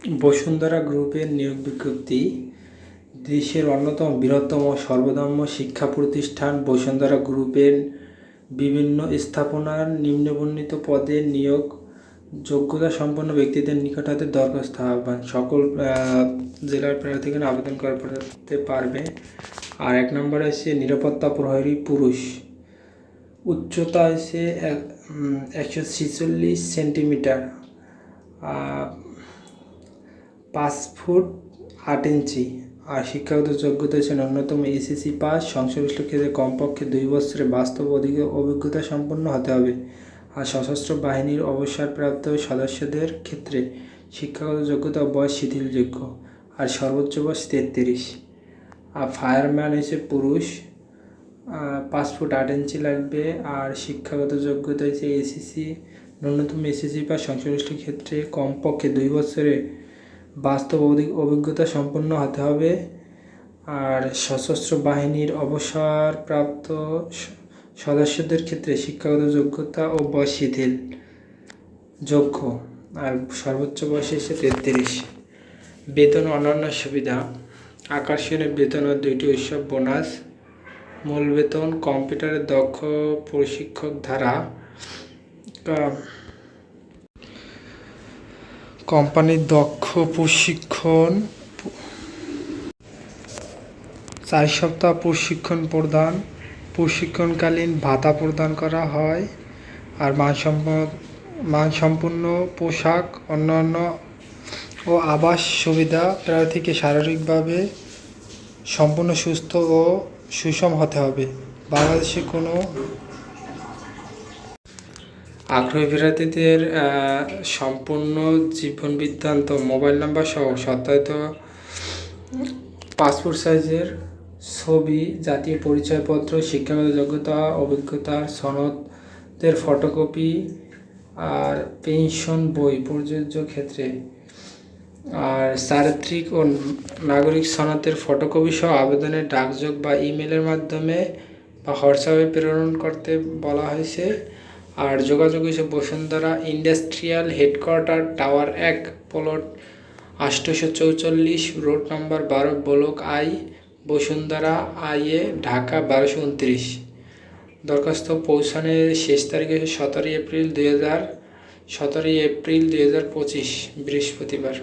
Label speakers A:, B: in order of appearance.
A: বসুন্ধরা গ্রুপের নিয়োগ বিজ্ঞপ্তি, দেশের অন্যতম বৃহত্তম সর্বদম্য শিক্ষা প্রতিষ্ঠান বসুন্ধরা গ্রুপের বিভিন্ন স্থাপনার নিম্নবর্ণিত পদে নিয়োগ, যোগ্যতা সম্পন্ন ব্যক্তিদের নিকট হাতে দরখাস্ত আহ্বান। সকল জেলার প্রার্থীগণ আবেদন করতে পারবে। আর এক নম্বরে আছে, নিরাপত্তা প্রহরী পুরুষ। উচ্চতা হচ্ছে একশো ছিচল্লিশ সেন্টিমিটার। পাঁচ ফুট আট ইঞ্চি। আর শিক্ষাগত যোগ্যতা হচ্ছে ন্যূনতম এসএসসি পাস। সংশ্লিষ্ট ক্ষেত্রে কমপক্ষে দুই বছরের বাস্তব অধিক অভিজ্ঞতা সম্পন্ন হতে হবে। আর সশস্ত্র বাহিনীর অবসরপ্রাপ্ত সদস্যদের ক্ষেত্রে শিক্ষাগত যোগ্যতা বয়স শিথিলযোগ্য। আর সর্বোচ্চ বয়স তেত্রিশ। আর ফায়ারম্যান হচ্ছে পুরুষ। পাঁচ ফুট আট ইঞ্চি লাগবে। আর শিক্ষাগত যোগ্যতা হচ্ছে এসএসসি। ন্যূনতম এসএসসি বা সংশ্লিষ্ট ক্ষেত্রে কমপক্ষে দুই বছরে বাস্তব অভিজ্ঞতা সম্পন্ন হতে হবে। আর সশস্ত্র বাহিনীর অবসরপ্রাপ্ত সদস্যদের ক্ষেত্রে শিক্ষাগত যোগ্যতা ও বয়স শিথিল। যোগ্য। আর সর্বোচ্চ বয়স এসে তেত্রিশ। বেতন অন্যান্য সুবিধা। আকর্ষণীয় বেতন ও দুইটি উৎসব বোনাস। মূল বেতন কম্পিউটারের দক্ষ প্রশিক্ষক ধারা। কোম্পানির দক্ষ প্রশিক্ষণ চার সপ্তাহ প্রশিক্ষণ প্রদান, প্রশিক্ষণকালীন ভাতা প্রদান করা হয় আর মানসম্পদ মানসম্পন্ন পোশাক, অন্যান্য ও আবাস সুবিধা প্রার্থীকে শারীরিকভাবে সম্পূর্ণ সুস্থ ও সুষম হতে হবে। বাংলাদেশে কোনো আগ্রহী প্রার্থীদের সম্পূর্ণ জীবন বৃত্তান্ত মোবাইল নাম্বার সহ সত্যায়িত পাসপোর্ট সাইজের ছবি, জাতীয় পরিচয়পত্র, শিক্ষাগত যোগ্যতা, অভিজ্ঞতার সনদের ফটোকপি আর পেনশন বই প্রযোজ্য ক্ষেত্রে। আর চারিত্রিক ও নাগরিক সনদের ফটোকপি সহ আবেদনের ডাকযোগ বা ইমেলের মাধ্যমে বা হোয়াটসঅ্যাপে প্রেরণ করতে বলা হয়েছে। আর যোগাযোগ হয়েছে বসুন্ধরা ইন্ডাস্ট্রিয়াল হেডকোয়ার্টার, টাওয়ার এক, প্লট আষ্টশো চৌচল্লিশ, রোড নাম্বার বারো, ব্লক আই, বসুন্ধরা আইয়ে ঢাকা বারোশো উনত্রিশ। দরখাস্ত পৌঁছানোর শেষ তারিখ সতেরোই এপ্রিল দুই হাজার, সতেরোই এপ্রিল দুই হাজার পঁচিশ, বৃহস্পতিবার।